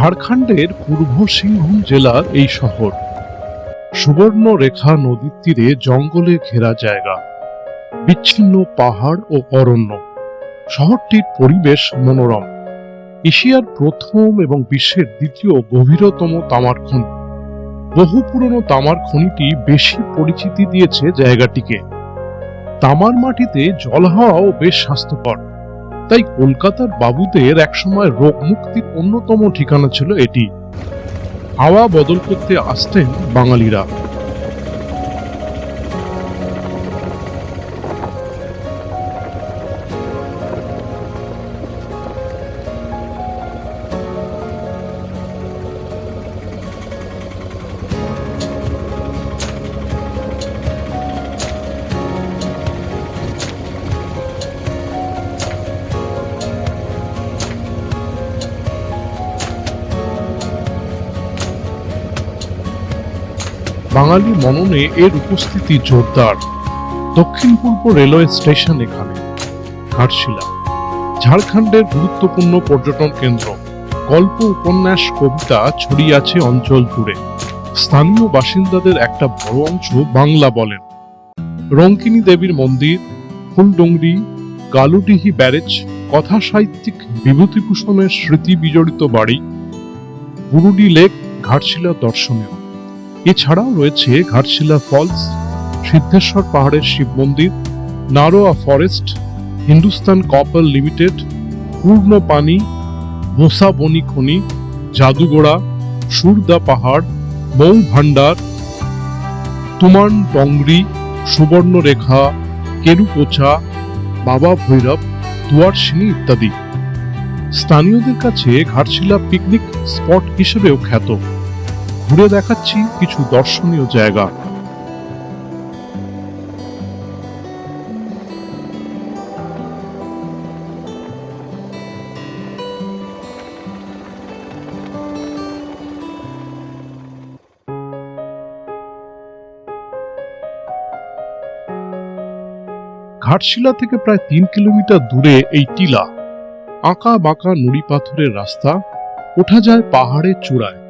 ঝাড়খণ্ডের পূর্ব সিংভূম জেলার এই শহর। সুবর্ণ রেখা নদীর তীরে জঙ্গলে ঘেরা জায়গা। বিচ্ছিন্ন পাহাড় ও অরণ্য। শহরটির পরিবেশ মনোরম। এশিয়ার প্রথম এবং বিশ্বের দ্বিতীয় গভীরতম তামার খনি। বহু পুরনো তামার খনিটি বেশি পরিচিতি দিয়েছে জায়গাটিকে। তামার মাটিতে জল হওয়াও বেশ স্বাস্থ্যকর। তাই কলকাতার বাবুদের একসময় রোগ মুক্তির অন্যতম ঠিকানা ছিল এটি। হাওয়া বদল করতে আসতেন বাঙালিরা। বাঙালি মননে এর উপস্থিতি জোরদার। দক্ষিণ পূর্ব রেলওয়ে স্টেশন এখানে, ঘাটশিলা। ঝাড়খণ্ডের গুরুত্বপূর্ণ পর্যটন কেন্দ্র। গল্প, উপন্যাস, কবিতা ছড়িয়ে আছে অঞ্চল জুড়ে। স্থানীয় বাসিন্দাদের একটা বড় অংশ বাংলা বলেন। রঙ্কিনী দেবীর মন্দির, ফুলডুংরি, গালুডিহি ব্যারেজ কথা সাহিত্যিক বিভূতিভূষণের স্মৃতি বিজড়িত বাড়ি বুরুডি লেক, ঘাটশিলা দর্শনীয়। এছাড়াও রয়েছে ঘাটশিলা ফলস, সিদ্ধেশ্বর পাহাড়ের শিব মন্দির Narowa forest, Hindustan copper limited, Purnapani, মোসা বনি খনি, জাদুগোড়া, সুরদা পাহাড়, মৌ ভান্ডার তুমান টংরি, সুবর্ণরেখা কেরুকোচা বাবা ভৈরব দুয়ারসিনী ইত্যাদি। স্থানীয়দের কাছে ঘাটশিলা পিকনিক স্পট হিসেবেও খ্যাত। ঘুরে দেখাচ্ছি কিছু দর্শনীয় জায়গা। ঘাটশিলা থেকে প্রায় তিন কিলোমিটার দূরে এই টিলা আঁকা বাঁকা নুড়ি পাথরের রাস্তা, ওঠা যায় পাহাড়ের চূড়ায়।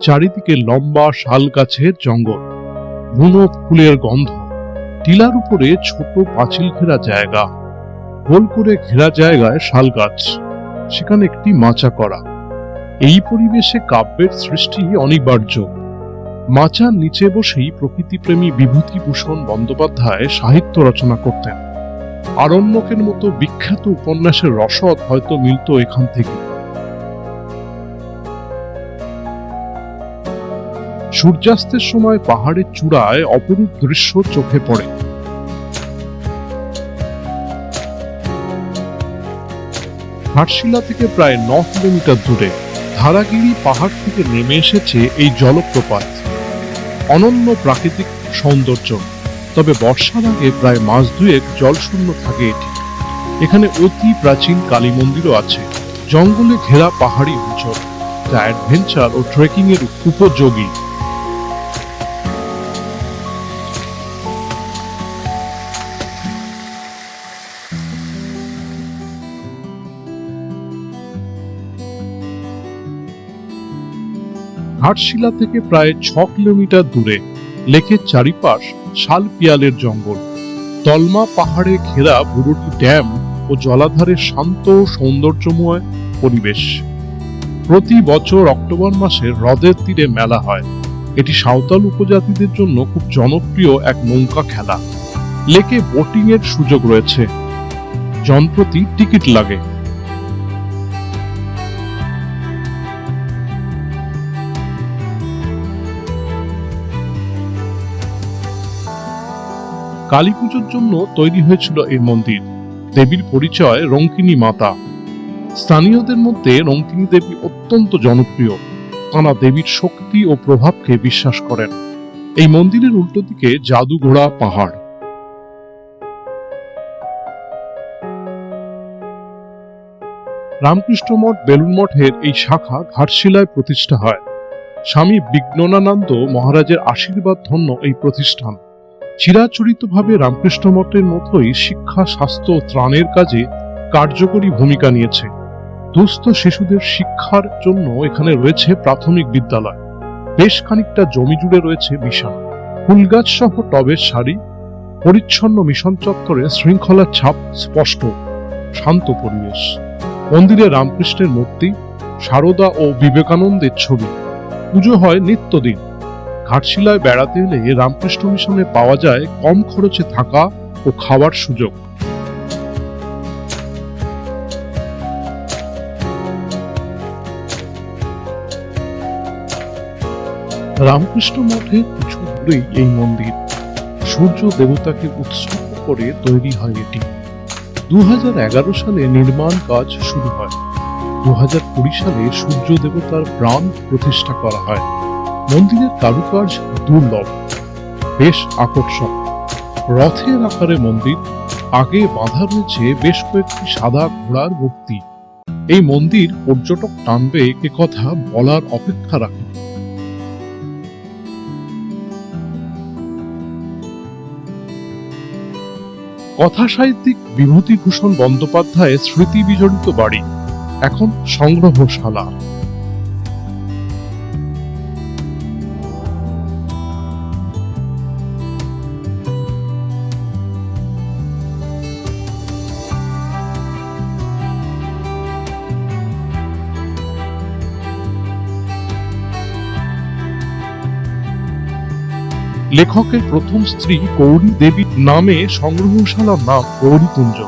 চারিদিকে লম্বা শাল গাছের জঙ্গল বুনো ফুলের গন্ধ, টিলার উপরে ছোট পাঁচিল ঘেরা জায়গা। গোল করে ঘেরা জায়গায় শাল গাছ সেখানে একটি মাচা করা। এই পরিবেশে কাব্যের সৃষ্টি অনিবার্য। মাচার নিচে বসেই প্রকৃতিপ্রেমী বিভূতিভূষণ বন্দ্যোপাধ্যায় সাহিত্য রচনা করতেন। আরণ্যকের মতো বিখ্যাত উপন্যাসের রসদ হয়তো মিলত এখান থেকে। সূর্যাস্তের সময় পাহাড়ের চূড়ায় অপরূপ দৃশ্য চোখে পড়ে। ঘাটশিলা থেকে প্রায় ন কিলোমিটার দূরে ধারাগিরি পাহাড় থেকে নেমে এসেছে এই জলপ্রপাত। অনন্য প্রাকৃতিক সৌন্দর্য, তবে বর্ষার আগে প্রায় মাস দুয়েক জলশূন্য থাকে এটি। এখানে অতি প্রাচীন কালী মন্দিরও আছে, জঙ্গলে ঘেরা পাহাড়ি অঞ্চল, যা অ্যাডভেঞ্চার ও ট্রেকিং এর উপযোগী। ঘাটশিলা থেকে প্রায় ছ কিলোমিটার দূরে লেকের চারিপাশ শাল পিয়ালের জঙ্গল। তলমা পাহাড়ে ঘেরা বুরুটি ড্যাম ও জলাধারের শান্ত সৌন্দর্যময় পরিবেশ। প্রতি বছর অক্টোবর মাসে হ্রদের তীরে মেলা হয়। এটি সাঁওতাল উপজাতিদের জন্য খুব জনপ্রিয় এক নৌকা খেলা। লেকে বোটিং এর সুযোগ রয়েছে। জনপ্রতি টিকিট লাগে। কালী পুজোর জন্য তৈরি হয়েছিল এই মন্দির। দেবীর পরিচয় রঙ্কিনী মাতা। স্থানীয়দের মধ্যে রঙ্কিনী দেবী অত্যন্ত জনপ্রিয়। তাঁরা দেবীর শক্তি ও প্রভাবকে বিশ্বাস করেন। এই মন্দিরের উল্টো দিকে জাদুঘোড়া পাহাড়। রামকৃষ্ণ মঠ, বেলুন মঠের এই শাখা ঘাটশিলায় প্রতিষ্ঠা হয়। স্বামী বিজ্ঞানানন্দ মহারাজের আশীর্বাদ ধন্য এই প্রতিষ্ঠান। চিরাচরিতভাবে রামকৃষ্ণ মঠের মতোই শিক্ষা, স্বাস্থ্য ত্রাণের কাজে কার্যকরী ভূমিকা নিয়েছে। দুস্থ শিশুদের শিক্ষার জন্য এখানে রয়েছে প্রাথমিক বিদ্যালয়। বেশ খানিকটা জমি জুড়ে রয়েছে মিশন ফুলগাছ সহ টবের শাড়ি পরিচ্ছন্ন মিশন চত্বরে শৃঙ্খলার ছাপ স্পষ্ট, শান্ত পরিবেশ। মন্দিরে রামকৃষ্ণের মূর্তি, সারদা ও বিবেকানন্দের ছবি। পুজো হয় নিত্যদিন। ঘাটশিলায় বেড়াতে এলে রামকৃষ্ণ মিশনে পাওয়া যায় কম খরচে থাকা ও খাওয়ার সুযোগ। রামকৃষ্ণ মঠের কিছু দূরেই এই মন্দির। সূর্য দেবতাকে উৎসর্গ করে তৈরি হয় এটি। দু হাজার এগারো সালে নির্মাণ কাজ শুরু হয়। দু হাজার কুড়ি সালে সূর্য দেবতার প্রাণ প্রতিষ্ঠা করা হয়। মন্দিরের কারুকাজ দুর্লভ, বেশ আকর্ষক রথের আকারে মন্দির, আগে বাঁধা রয়েছে বেশ কয়েকটি সাদা ঘোড়ার মূর্তি। এই মন্দির পর্যটক টানবে এ কথা বলার অপেক্ষা রাখে। কথা সাহিত্যিক বিভূতিভূষণ বন্দ্যোপাধ্যায়ের স্মৃতি বিজড়িত বাড়ি, এখন সংগ্রহশালা। লেখকের প্রথম স্ত্রী গৌরী দেবীর নামে সংগ্রহশালার নাম গৌরীকুঞ্জ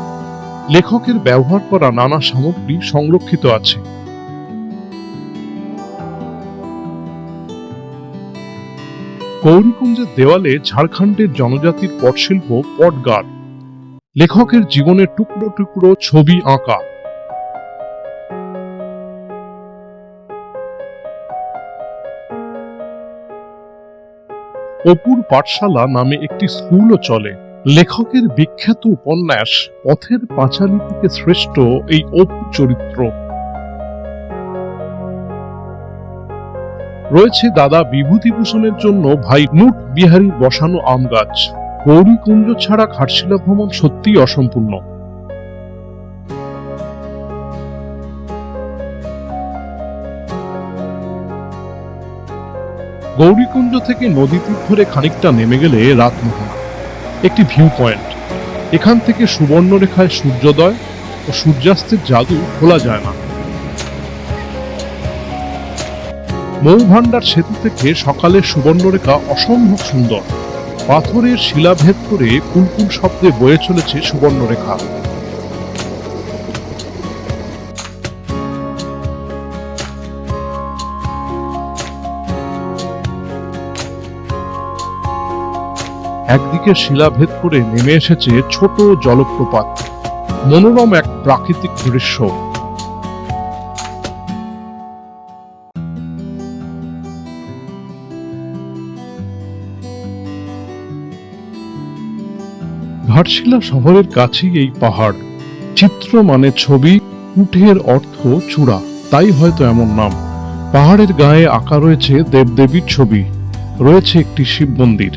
লেখকের ব্যবহার করা নানা সামগ্রী সংরক্ষিত আছে। গৌরীকুঞ্জের দেওয়ালে ঝাড়খণ্ডের জনজাতির পটশিল্প, পটগার। লেখকের জীবনের টুকরো টুকরো ছবি আঁকা। অপুর পাঠশালা নামে একটি স্কুলও চলে। লেখকের বিখ্যাত উপন্যাস পথের পাঁচালী থেকে শ্রেষ্ঠ এই অপু চরিত্র। রয়েছে দাদা বিভূতিভূষণের জন্য ভাই নুট বিহারীর বসানো আম গাছ গৌরীকুঞ্জ ছাড়া ঘাটশিলা ভ্রমণ সত্যিই অসম্পূর্ণ। গৌরীকুঞ্জ থেকে নদী তীর ধরে খানিকটা নেমে গেলে রাতমোহনা। একটি ভিউ পয়েন্ট এখান থেকে সুবর্ণরেখায় সূর্যোদয় ও সূর্যাস্তের জাদু খোলা যায় না। মৌভান্ডার সেতু থেকে সকালের সুবর্ণরেখা অসম্ভব সুন্দর। পাথরের শিলাভেদ করে কুলকুল শব্দে বয়ে চলেছে সুবর্ণরেখা। একদিকে শিলাভেদ করে নেমে এসেছে ছোট জলপ্রপাত, মনোরম এক প্রাকৃতিক দৃশ্য। ঘাটশিলা শহরের কাছেই এই পাহাড় চিত্র মানে ছবি উঠের অর্থ চূড়া, তাই হয়তো এমন নাম। পাহাড়ের গায়ে আঁকা রয়েছে দেবদেবীর ছবি, রয়েছে একটি শিব মন্দির।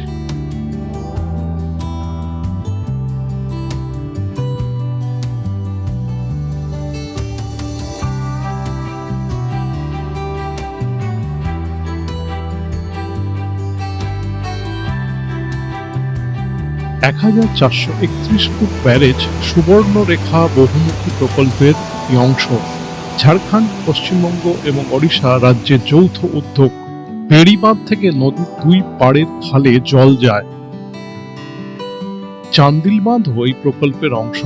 এক হাজার চারশো একত্রিশ ফুট ব্যারেজ সুবর্ণরেখা বহুমুখী প্রকল্পের অংশ। ঝাড়খণ্ড, পশ্চিমবঙ্গ এবং ওড়িশা রাজ্যের যৌথ উদ্যোগ। বেড়িবাঁধ থেকে নদীর দুই পাড়ের খালে জল যায়। চান্দিল বাঁধও এই প্রকল্পের অংশ।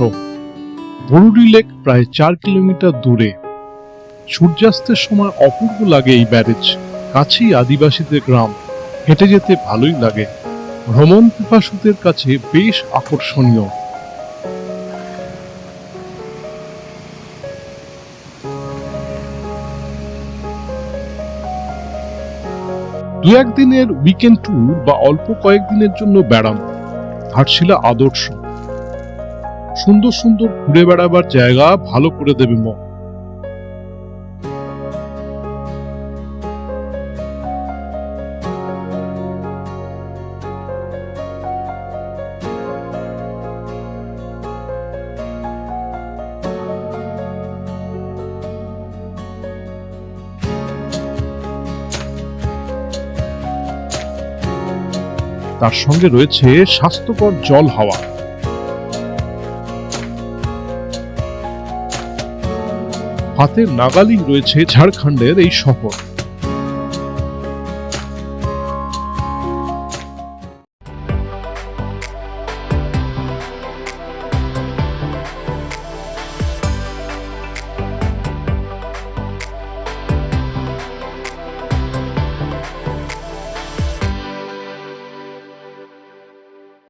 বরুডি লেক প্রায় চার কিলোমিটার দূরে। সূর্যাস্তের সময় অপূর্ব লাগে এই ব্যারেজ। কাছেই আদিবাসীদের গ্রাম। হেঁটে যেতে ভালোই লাগে। ভ্রমণ পিপাসুদের কাছে বেশ আকর্ষণীয়। দু একদিনের উইকেন্ড ট্যুর বা অল্প কয়েকদিনের জন্য বেড়ানো ঘাটশিলা আদর্শ। সুন্দর সুন্দর ঘুরে বেড়াবার জায়গা ভালো করে দেবে মন। তার সঙ্গে রয়েছে স্বাস্থ্যকর জল হাওয়া। হাতের নাগালি রয়েছে ঝাড়খণ্ডের এই শহর।